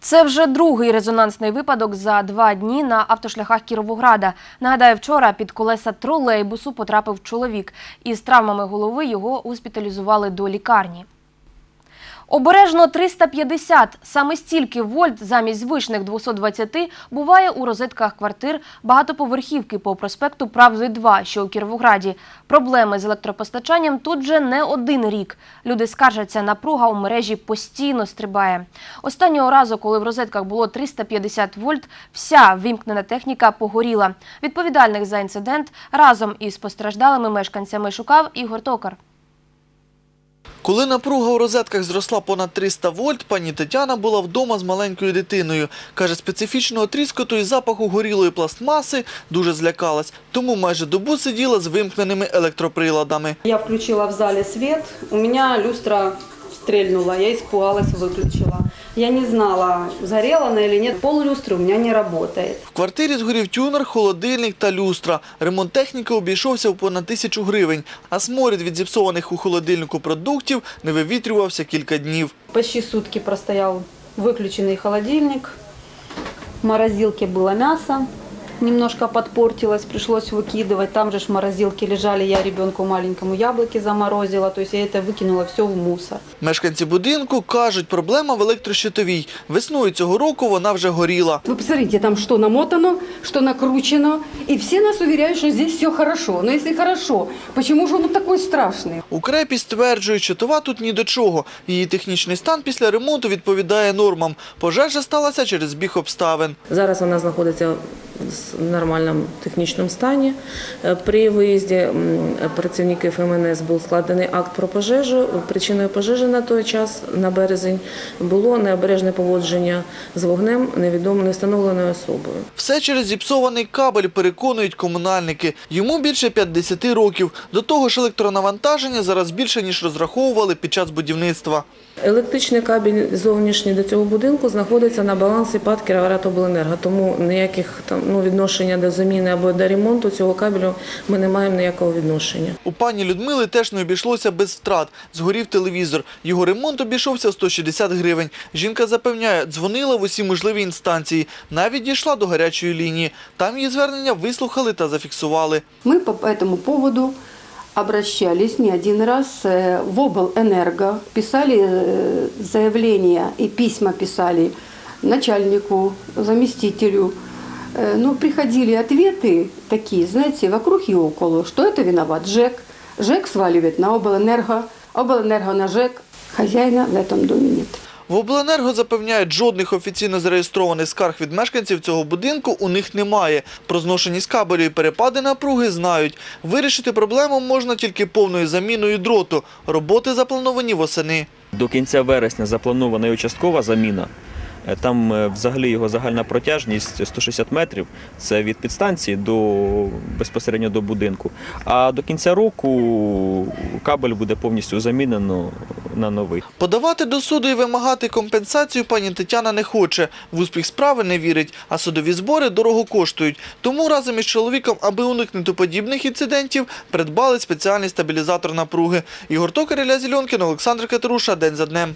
Це вже другий резонансний випадок за два дні на автошляхах Кіровограда. Нагадаю, вчора під колеса тролейбусу потрапив чоловік. Із травмами голови його госпіталізували до лікарні. Обережно 350. Саме стільки вольт замість звичних 220 буває у розетках квартир багатоповерхівки по проспекту Правди 2, що у Кіровограді. Проблеми з електропостачанням тут вже не один рік. Люди скаржаться, напруга у мережі постійно стрибає. Останнього разу, коли в розетках було 350 вольт, вся вимкнена техніка погоріла. Відповідальних за інцидент разом із постраждалими мешканцями шукав Ігор Токар. Коли напруга у розетках зросла понад 300 вольт, пані Тетяна була вдома з маленькою дитиною. Каже, специфічного тріскоту і запаху горілої пластмаси дуже злякалась, тому майже добу сиділа з вимкненими електроприладами. Я включила в залі світ, у мене люстра стрільнула, я іспугалась, выключила. Я не знала, сгорела она или нет. Пол люстры у меня не работает. В квартирі згорів тюнер, холодильник та люстра. Ремонт техніки обійшовся в понад тисячу гривень, а сморід від зіпсованих у холодильнику продуктів не вивітрювався кілька днів. Почти сутки простоял выключенный холодильник. В морозилке было мясо, немножко подпортилось, пришлось выкидывать. Там же ж в морозилке лежали, я ребенку маленькому яблоки заморозила, то есть я это выкинула все в мусор. Мешканці будинку кажуть, проблема в електрощитовій. Весною цього року вона вже горіла. Вы посмотрите, там что намотано, что накручено. И все нас уверяют, что здесь все хорошо. Но если хорошо, почему же он такой страшный? Укрепі стверджують, що това тут ні до чого. Її технічний стан після ремонту відповідає нормам. Пожежа сталася через збіг обставин. Зараз вона знаходиться в нормальному технічному стані. Е, При виїзді працівників МНС був складений акт про пожежу. Причиною пожежі на той час, на березень, було необережне поводження з вогнем невідомою невстановленою особою. Все через зіпсований кабель, переконують комунальники. Йому більше 50 років. До того ж електронавантаження зараз більше, ніж розраховували під час будівництва. Електричний кабель зовнішній до цього будинку знаходиться на балансі ПАД «Кіровоградобленерго», тому ніяких там ну, відношення до заміни або до ремонту цього кабелю ми не маємо ніякого відношення. У пані Людмили теж не обійшлося без втрат. Згорів телевізор. Його ремонт обійшовся в 160 гривень. Жінка запевняє, дзвонила в усі можливі інстанції. Навіть дійшла до гарячої лінії. Там її звернення вислухали та зафіксували. Мы по этому поводу обращались не один раз э, в облэнерго, писали э, заявления и письма писали начальнику, заместителю. Э, Но приходили ответы такие, знаете, вокруг и около, что это виноват ЖЭК. ЖЭК сваливает на облэнерго, облэнерго на ЖЭК. Хозяина в этом доме нет. в обленерго запевняють, жодних офіційно зареєстрованих скарг від мешканців цього будинку у них немає. Про зношеність кабелю і перепади напруги знають. Вирішити проблему можна тільки повною заміною дроту. Роботи заплановані восени. До кінця вересня запланована і участкова заміна. Е, Там е, взагалі його загальна протяжність 160 метрів. Це від підстанції до безпосередньо до будинку. А до кінця року кабель буде повністю замінено на новий. Подавати до суду і вимагати компенсацію пані Тетяна не хоче. В успіх справи не вірить, а судові збори дорого коштують. Тому разом із чоловіком, аби уникнути подібних інцидентів, придбали спеціальний стабілізатор напруги. Ігор Токар, Ілля Зільонкін, Олександр Катеруша. День за днем.